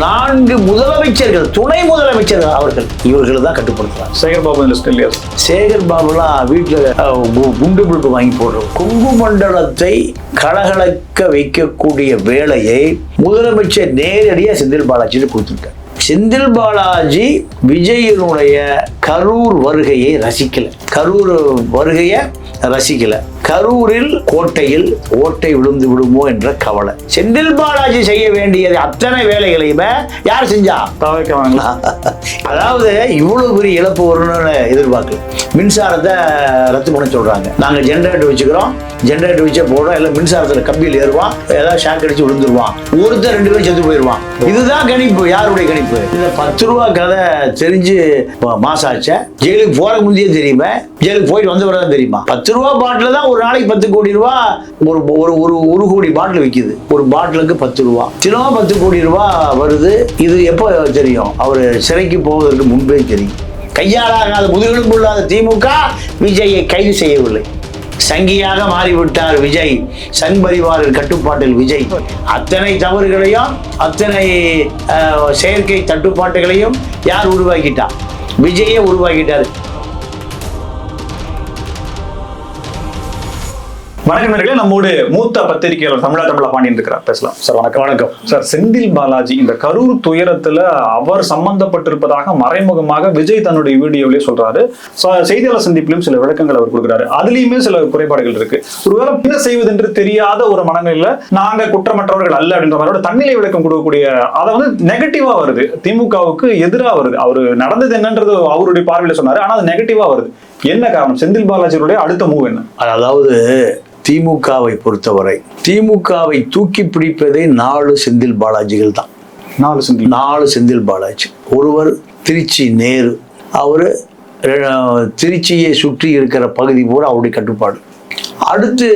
நான்கு முதலமைச்சர்கள் துணை முதலமைச்சர்கள் அவர்கள். இவர்கள் தான் கட்டுப்படுத்துறாங்க. சேகர் பாபு லிஸ்ட் இல்லையா? சேகர் பாபுலாம் வீட்டில் குண்டு புல்பு வாங்கி போடுறோம். கொங்கு மண்டலத்தை கலகலக்க வைக்கக்கூடிய வேலையை முதலமைச்சர் நேரடியாக செந்தில் பாலாஜிட்டு கொடுத்துருக்கார். செந்தில் பாலாஜி விஜயனுடைய கரூர் வருகையை ரசிக்கல. கரூர் வருகையை ரசிக்கல. கரூரில் கோட்டையில் ஓட்டை விழுந்து விடுமோ என்ற கவலை. செந்தில் பாலாஜி செய்ய வேண்டியது அத்தனை வேலைகளையுமே யார் செஞ்சா? தவிர்க்க வாங்களா அதாவது இவ்வளவு பெரிய இழப்பு வரும்னு எதிர்பார்க்கல. மின்சாரத்தை ரத்து பண்ண சொல்றாங்க. நாங்க ஜெனரேட்டர் வச்சுக்கிறோம். ஜெனரேட்டர் வச்சே போடுறோம். எல்லாம் மின்சாரத்துல கம்பியில் ஏறுவான். ஏதாவது ஷாக் அடிச்சு விழுந்துருவான். ஒருத்தர் ரெண்டு பேரும் செத்து போயிடுவான் இதுதான் கணிப்பு. யாருடைய கணிப்பு? இந்த பத்து ரூபா கதை தெரிஞ்சு ம- மாசம் ஆச்சா ஜெயிலுக்கு போற முந்தையே தெரியுமா. ஜெயிலுக்கு போயிட்டு வந்த பிறகு தான் தெரியுமா? பத்து ரூபா பாட்டில் தான் ஒரு நாளைக்கு பத்து கோடி ரூபா ஒரு ஒரு ஒரு ஒரு கோடி பாட்டில் விற்கிது ஒரு பாட்டிலுக்கு பத்து ரூபா. தினமும் பத்து கோடி ரூபா வருது. இது எப்போ தெரியும்? அவர் சிறைக்கு போவதற்கு முன்பே தெரியும். கையாளாகாத முதுகெலும்பு இல்லாத திமுக விஜயை கைது செய்யவில்லை. சங்கியாக மாறிவிட்டார் விஜய். சங் பரிவாரின் கட்டுப்பாட்டில் விஜய். அத்தனை தவறுகளையும் அத்தனை செயற்கை தட்டுப்பாட்டுகளையும் யார் உருவாக்கிட்டா? விஜயே உருவாக்கிட்டார். வணக்கம் நம்மோடு மூத்த பத்திரிகையாளர் தமிழா தமிழா பாண்டியன் இருக்கிறார். பேசலாம். சார் வணக்கம் வணக்கம். சார் செந்தில் பாலாஜி இந்த கரூர் துயரத்துல அவர் சம்பந்தப்பட்டிருப்பதாக மறைமுகமாக விஜய் தன்னுடைய வீடியோவிலே சொல்றாரு. செய்தியாளர் சந்திப்பிலும் சில விளக்கங்கள் அவர் கொடுக்கிறாரு. அதுலயுமே சில குறைபாடுகள் இருக்கு. ஒருவேளை என்ன செய்வதென்று தெரியாத ஒரு மனநிலையில நாங்க குற்றமற்றவர்கள் அல்ல அப்படின்ற மாதிரியோட தன்னிலை விளக்கம் கொடுக்கக்கூடிய அதை வந்து நெகட்டிவா வருது. திமுகவுக்கு எதிரா வருது. அவர் நடந்தது என்னன்றது அவருடைய பார்வையில சொன்னாரு. ஆனா அது நெகட்டிவா வருது. என்ன காரணம்? செந்தில் பாலாஜியுடைய அடுத்த மூவ் என்ன? அதாவது திமுகவை பொறுத்தவரை திமுகவை தூக்கி பிடிப்பதே நாலு செந்தில் பாலாஜிகள் தான். நாலு செந்தில். நாலு செந்தில் பாலாஜி. ஒருவர் திருச்சி நேரு. அவர் திருச்சியை சுற்றி இருக்கிற பகுதி பூரா அவருடைய கட்டுப்பாடு. அடுத்து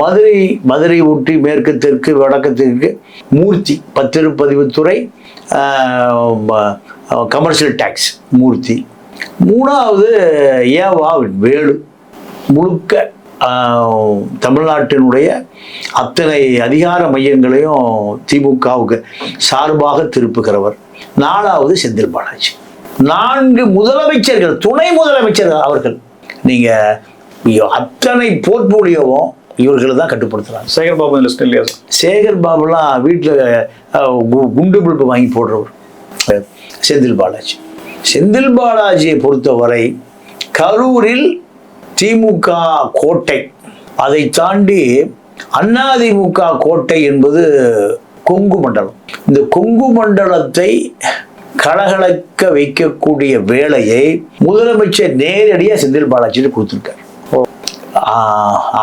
மதுரை மதுரை ஒட்டி மேற்கு தெற்கு வடக்கு தெற்கு மூர்த்தி பத்திரப்பதிவுத்துறை கமர்ஷியல் டேக்ஸ் மூர்த்தி. மூணாவது ஏவா வேலு. முழுக்க தமிழ்நாட்டினுடைய அத்தனை அதிகார மையங்களையும் திமுகவுக்கு சார்பாக திருப்புகிறவர். நாலாவது செந்தில் பாலாஜி. நான்கு முதலமைச்சர்கள் துணை முதலமைச்சர்கள் அவர்கள். நீங்க ஐயோ, அத்தனை போர்ட்போலியோவும் இவர்கள் தான் கட்டுப்படுத்துறாங்க. சேகர் பாபு லிஸ்ட் இல்லையா? சேகர் பாபுலாம் வீட்டில் குண்டு புல்பு வாங்கி போடுறவர். செந்தில் பாலாஜி. செந்தில் பாலாஜியை பொறுத்தவரை கரூரில் திமுக கோட்டை. அதை தாண்டி அதிமுக கோட்டை என்பது கொங்கு மண்டலம். இந்த கொங்கு மண்டலத்தை கலகலக்க வைக்கக்கூடிய வேலையை முதலமைச்சர் நேரடியாக செந்தில் பாலாஜியில் கொடுத்துருக்கார்.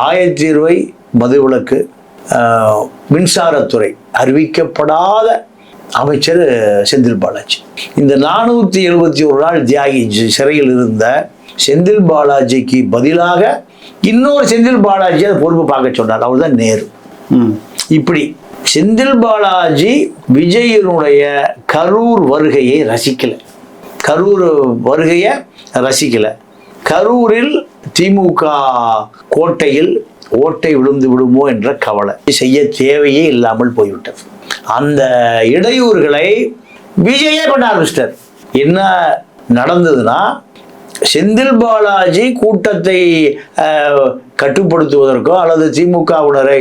ஆயத்தீர்வை ஆயிரத்தி மதுவிலக்கு மின்சாரத்துறை அறிவிக்கப்படாத அமைச்சர் செந்தில் பாலாஜி. இந்த நானூற்றி எழுபத்தி ஒரு நாள் தியாகி சிறையில் இருந்த செந்தில் பாலாஜிக்கு பதிலாக இன்னொரு செந்தில் பாலாஜி அதை பொறுப்பு பார்க்க சொன்னார். அவர் தான் நேரு. இப்படி செந்தில் பாலாஜி விஜயனுடைய கரூர் வருகையை ரசிக்கல. கரூர் வருகையை ரசிக்கல. கரூரில் திமுக கோட்டையில் ஓட்டை விழுந்து விடுமோ என்ற கவலை. செய்ய தேவையே இல்லாமல் போய்விட்டது. அந்த இடையூறுகளை விஜயே பண்ண ஆரம்பிச்சிட்டார். என்ன நடந்ததுன்னா செந்தில் பாலாஜி கூட்டத்தை கட்டுப்படுத்துவதற்கோ அல்லது திமுகவினரை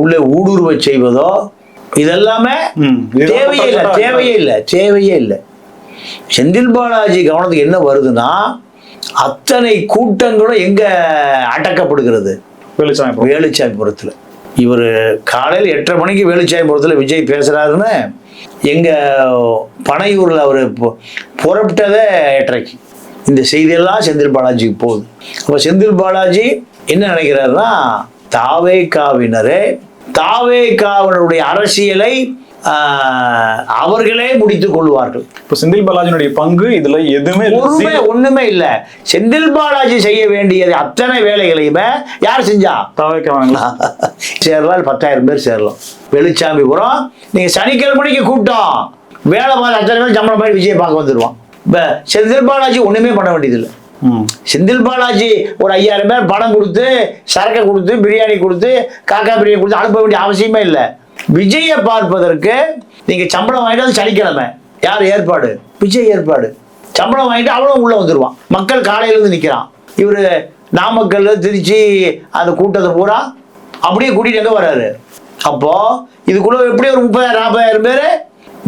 உள்ளே ஊடுருவ செய்வதோ இதெல்லாமே தேவையே இல்லை தேவையே இல்லை தேவையே இல்லை. செந்தில் பாலாஜி கவனத்துக்கு என்ன வருதுன்னா அத்தனை கூட்டங்களும் எங்க அடக்கப்படுகிறது? வெளிச்சாமி bro. வேலுச்சாமிபுரத்தில். இவர் காலையில் எட்டரை மணிக்கு வேலுச்சாயபுரத்தில் விஜய் பேசுகிறாருன்னு எங்கள் பனையூரில் அவர் புறப்பட்டதே எட்டரைக்கு. இந்த செய்தியெல்லாம் செந்தில் பாலாஜிக்கு போகுது. அப்போ செந்தில் பாலாஜி என்ன நினைக்கிறாருன்னா தாவேகாவினரே தாவேகாவினருடைய அரசியலை அவர்களே முடித்துக் கொள்வார்கள். இப்ப செந்தில் பாலாஜினுடைய பங்கு இதுல எதுவுமே. ஒண்ணுமே. ஒண்ணுமே இல்ல. செந்தில் பாலாஜி செய்ய வேண்டியது அத்தனை வேலைகளையுமே யார் செஞ்சா? தவிர்க்க வாங்களா சேரலாம் பத்தாயிரம் பேர் சேரலாம். வெளிச்சாமிபுரம் நீங்க சனிக்கிழமைக்கு கூட்டம். வேலை பார்த்து அத்தனை பேர் சம்பளம் போய் விஜய் பார்க்க வந்துடுவான் இப்போ செந்தில் பாலாஜி ஒண்ணுமே பண்ண வேண்டியதில்லை. செந்தில் பாலாஜி ஒரு ஐயாயிரம் பேர் பணம் கொடுத்து சரக்கு கொடுத்து பிரியாணி கொடுத்து காக்கா பிரியாணி கொடுத்து அனுப்ப வேண்டிய அவசியமே இல்லை. விஜயை பார்ப்பதற்கு நீங்க சம்பளம் வாங்கிட்டு அது சனிக்கிழமை. யார் ஏற்பாடு? விஜய் ஏற்பாடு. சம்பளம் வாங்கிட்டு அவனும் உள்ள வந்துருவான். மக்கள் காலையில இருந்து நிக்கிறான். இவரு நாமக்கல் திருச்சி அந்த கூட்டத்தை பூரா அப்படியே கூட்டிட்டு எங்க வராரு அப்போ இதுக்குள்ள எப்படி ஒரு முப்பதாயிரம் நாற்பதாயிரம் பேர்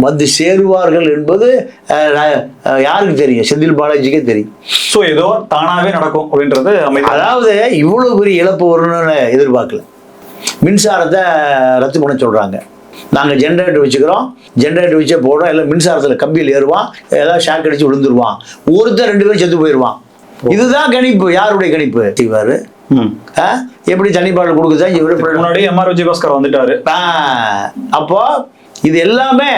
வந்து சேருவார்கள் என்பது யாருக்கு தெரியும்? செந்தில் பாலாஜிக்கே தெரியும். சோ ஏதோ தானாவே நடக்கும் அப்படின்றது அதாவது இவ்வளவு பெரிய இழப்பு வரும்னு எதிர்பார்க்கல. மின்சாரத்தை ரத்து பண்ண சொல்றாங்க. நாங்கள் ஜென்ரேட்டர் வச்சுக்கிறோம். ஜென்ரேட்டர் வச்சே போடுறோம். எல்லாம் மின்சாரத்தில் கம்பியில் ஏறுவான். ஏதாவது ஷாக் அடிச்சு விழுந்துருவான். ஒருத்தர் ரெண்டு பேரும் செத்து போயிடுவான். இதுதான் கணிப்பு. யாருடைய கணிப்பு? செய்வார் ம். எப்படி தண்ணி பாடல் கொடுக்குதா இவர் முன்னாடி எம் ஆர் விஜயபாஸ்கர் வந்துட்டாரு. அப்போ இது எல்லாமே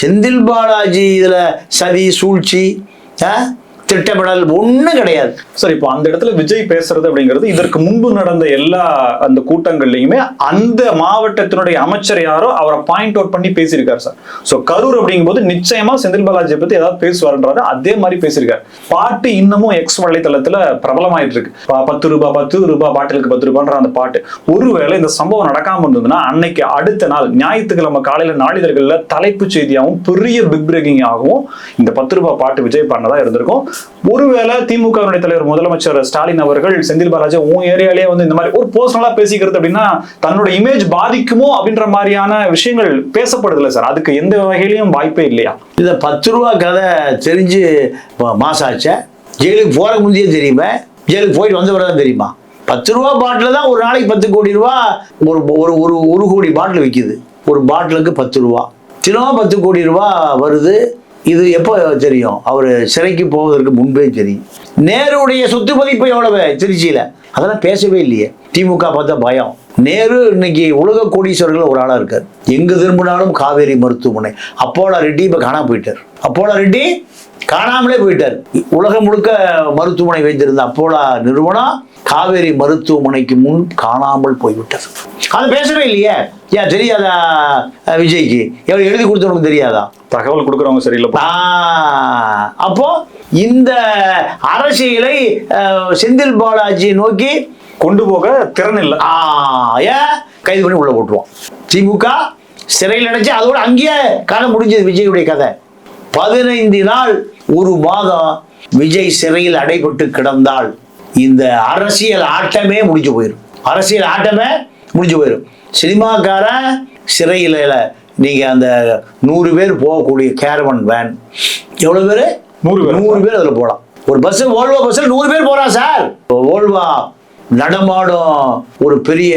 செந்தில் பாலாஜி இதுல சதி சூழ்ச்சி ஆ, திட்டமிடல் ஒன்றும் கிடையாது. சார் இப்போ அந்த இடத்துல விஜய் பேசுறது அப்படிங்கிறது இதற்கு முன்பு நடந்த எல்லா அந்த கூட்டங்கள்லையுமே அந்த மாவட்டத்தினுடைய அமைச்சர் யாரோ அவரை பாயிண்ட் அவுட் பண்ணி பேசியிருக்காரு சார். ஸோ கரூர் அப்படிங்கும்போது நிச்சயமா செந்தில் பாலாஜியை பத்தி ஏதாவது பேசுவார்ன்றாரு. அதே மாதிரி பேசியிருக்காரு. பாட்டு இன்னமும் எக்ஸ் வலைத்தளத்துல பிரபலமாயிட்டு இருக்கு பத்து ரூபாய் பத்து ரூபாய் பாட்டிலுக்கு பத்து ரூபான்ற அந்த பாட்டு. ஒருவேளை இந்த சம்பவம் நடக்காம இருந்ததுன்னா அன்னைக்கு அடுத்த நாள் ஞாயிற்றுக்கிழமை காலையில நாளிதழ்களில் தலைப்புச் செய்தியாகவும் பெரிய பிக் பிரேக்கிங் ஆகவும் இந்த பத்து ரூபாய் பாட்டு விஜய் பண்ணதா இருந்திருக்கும். ஒருவேளை திமுகவினுடைய தலைவர் முதலமைச்சர் ஸ்டாலின் அவர்கள் செந்தில் பாலாஜி உன் ஏரியாலேயே வந்து இந்த மாதிரி ஒரு பர்சனலா பேசிக்கிறது அப்படின்னா தன்னோட இமேஜ் பாதிக்குமோ அப்படின்ற மாதிரியான விஷயங்கள் பேசப்படுதுல சார். அதுக்கு எந்த வகையிலையும் வாய்ப்பே இல்லையா? இந்த பத்து ரூபா கதை தெரிஞ்சு மாசாச்ச. ஜெயிலுக்கு போற முந்தையே தெரியுமே? ஜெயிலுக்கு போயிட்டு வந்த தான் தெரியுமா? பத்து ரூபா பாட்டில் தான் ஒரு நாளைக்கு பத்து கோடி ரூபா ஒரு ஒரு ஒரு ஒரு கோடி பாட்டில் விற்கிது ஒரு பாட்டிலுக்கு பத்து ரூபா. தினமும் பத்து கோடி ரூபா வருது. இது எப்போ தெரியும்? அவர் சிறைக்கு போவதற்கு முன்பே தெரியும். நேருடைய சொத்து மதிப்பு எவ்வளவு? திருச்சியில். அதெல்லாம் பேசவே இல்லையே. திமுக பார்த்தா பயம். நேரு இன்னைக்கு உலக கோடீஸ்வரர்கள் ஒரு ஆளா இருக்கார். எங்கு திரும்பினாலும் காவேரி மருத்துவமனை. அப்போலா ரெட்டி இப்ப காணாம போயிட்டார். அப்போலா ரெட்டி காணாமலே போயிட்டார். உலகம் முழுக்க மருத்துவமனை வைத்திருந்த அப்போலா நிறுவனம் காவேரி மருத்துவமனைக்கு முன் காணாமல் போய்விட்டது. அது பேசவே இல்லையே. ஏன் தெரியாதா விஜய்க்கு? எவ்வளவு எழுதி கொடுத்தவனுக்கு தெரியாதா? தகவல் கொடுக்குறவங்க சரியில்லை ஆ, அப்போ இந்த அரசியலை செந்தில் பாலாஜி நோக்கி கொண்டு போக திறன் இல்லை. ஆ, ஏன் கைது பண்ணி உள்ள போட்டுருவோம். திமுக சிறையில் அடைச்சு அதோட அங்கேயே கதை முடிஞ்சது விஜயுடைய கதை. பதினைந்து நாள் ஒரு மாதம் விஜய் சிறையில் அடைபட்டு கிடந்தால் இந்த அரசியல் ஆட்டமே முடிஞ்சு போயிடும் அரசியல் ஆட்டமே முடிஞ்சு போயிடும் சினிமாக்காரன் சிறையில் நீங்க அந்த நூறு பேர் போகக்கூடிய கேரவன் வேன் எவ்வளவு பேர்? நூறு பேர். நூறு பேர் அதில் போகலாம் ஒரு பஸ் ஓல்வா பஸ்ஸில் நூறு பேர் போறான் சார். ஓல்வா நடமாடும் ஒரு பெரிய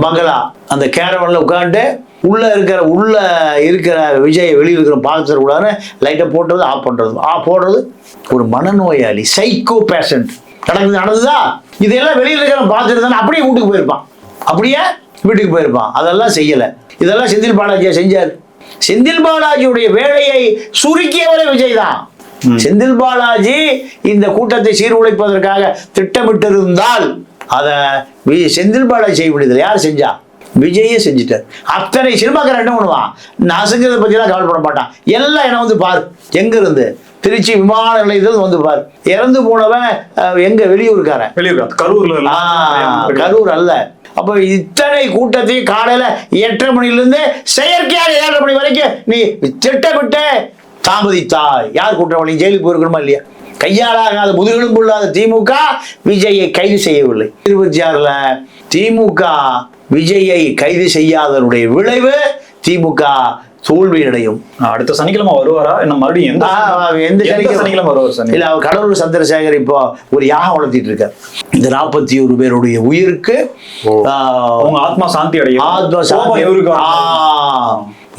பங்களா. அந்த கேரவன்ல உட்காந்துட்டு உள்ள இருக்கிற உள்ள இருக்கிற விஜய் வெளியில் இருக்கிற பார்த்துட கூடாது லைட்டை போட்டுறது ஆஃப் பண்றது ஆஃப் போடுறது ஒரு மனநோயாளி சைக்கோ பேஷண்ட் நடக்குது நடந்ததா? இதெல்லாம் வெளியில் இருக்கிற பார்த்துட்டு தானே அப்படியே வீட்டுக்கு போயிருப்பான். அப்படியே வீட்டுக்கு போயிருப்பான். அதெல்லாம் செய்யலை. இதெல்லாம் செந்தில் பாலாஜியா செஞ்சார். செந்தில் பாலாஜியுடைய வேலையை சுருக்கியவரே விஜய் தான். செந்தில் பாலாஜி இந்த கூட்டத்தை சீர்குலைப்பதற்காக திட்டமிட்டிருந்தால் அதை செந்தில் பாலாஜி செய்ய முடியல யார் செஞ்சா? விஜயே செஞ்சுட்டார். அத்தனை சினிமாக்காரன் என்ன பண்ணுவான்? நான் செஞ்சதை பற்றிலாம் கவலைப்பட மாட்டான். எல்லாம் என்ன வந்து பார். எங்க இருந்து திருச்சி விமான நிலையத்தில் வந்து பார். இறந்து போனவன் எங்க? வெளியூருக்காரன் வெளியூர் கரூர்ல கரூர் அல்ல. அப்ப இத்தனை கூட்டத்தையும் காலையில எட்டரை மணில இருந்து செயற்கையாக ஏழரை மணி வரைக்கும் நீ திட்டமிட்டு தாமதித்தாய். யார் குற்றவாளி ஜெயிலுக்கு போயிருக்கணுமா இல்லையா? கையாளாகாத முதுகெலும்பு இல்லாத திமுக விஜயை கைது செய்யவில்லை. இருபத்தி ஆறுல திமுக விஜயை கைது செய்யாதனுடைய விளைவு திமுக தோல்வி அடையும் அடுத்த சனிக்கிழமை வருவாரா? என்ன மறுபடியும் எந்த எந்த சனிக்கிழமை வருவார் சார் இல்ல அவர் கடலூர் சந்திரசேகர் இப்போ ஒரு யாகம் வளர்த்திட்டு இருக்கார். இந்த நாற்பத்தி ஒரு பேருடைய உயிருக்கு அவங்க ஆத்மா சாந்தி அடையும். ஆத்ம சாந்தி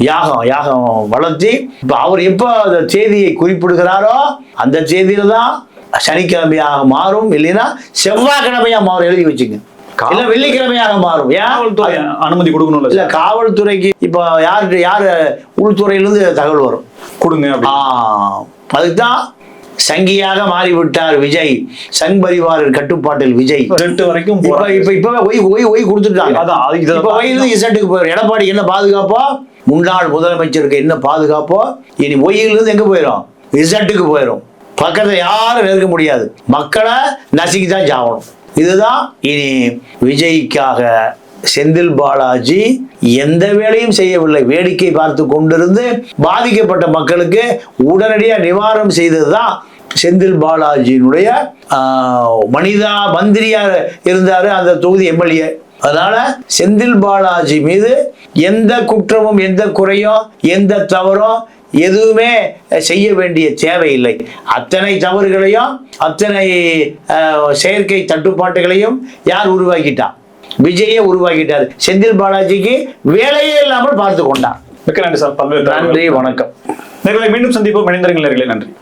யாகம் யாகம் வளர்த்தி இப்ப அவர் எப்ப அந்த தேதியை குறிப்பிடுகிறாரோ அந்த தேதியில தான் சனிக்கிழமையாக மாறும் இல்லைன்னா செவ்வாய்க்கிழமையா மாறும் எழுதி வச்சுங்க. வெள்ளிக்கிழமையாக மாறும். காவல்துறை அனுமதி கொடுக்கணும்ல இல்ல காவல்துறைக்கு இப்ப யாரு யாரு உள்துறையிலிருந்து தகவல் வரும்? கொடுங்க அதுக்குதான் சங்கியாக மாறிவிட்டார் விஜய். சங் பரிவாரின் கட்டுப்பாட்டில் விஜய். ரெட்டு வரைக்கும் இப்ப இப்பவே ஒய் ஒய் ஒய் கொடுத்துட்டாங்க. அதான், இசட்டுக்கு போயிடும் எடப்பாடி என்ன பாதுகாப்போ? முன்னாள் முதலமைச்சருக்கு என்ன பாதுகாப்போ? இனி ஒயிலிருந்து எங்க போயிடும் இசட்டுக்கு போயிடும் பக்கத்துல யாரும் நெருங்க முடியாது. மக்களை நசுக்கி தான் சாவணும் இதுதான் இனி விஜய்க்காக செந்தில் பாலாஜி எந்த வேலையும் செய்யவில்லை. வேடிக்கை பார்த்து கொண்டிருந்து பாதிக்கப்பட்ட மக்களுக்கு உடனடியாக நிவாரணம் செய்ததுதான் செந்தில் பாலாஜியினுடைய மனிதா மந்திரியா இருந்தார் அந்த தொகுதி எம்எல்ஏ. அதனால செந்தில் பாலாஜி மீது எந்த குற்றமும் எந்த குறையும் எந்த தவறும் எதுவுமே செய்ய வேண்டிய தேவையில்லை. அத்தனை தவறுகளையும் அத்தனை செயற்கை தட்டுப்பாட்டுகளையும் யார் உருவாக்கிட்டா? விஜயே உருவாக்கிட்டார். செந்தில் பாலாஜிக்கு வேலையே இல்லாமல் பார்த்து கொண்டார். மிக்க நன்றி சார். பல்வேறு நன்றி வணக்கம். நேர்களை மீண்டும் சந்திப்போம். நேர்களே. நன்றி.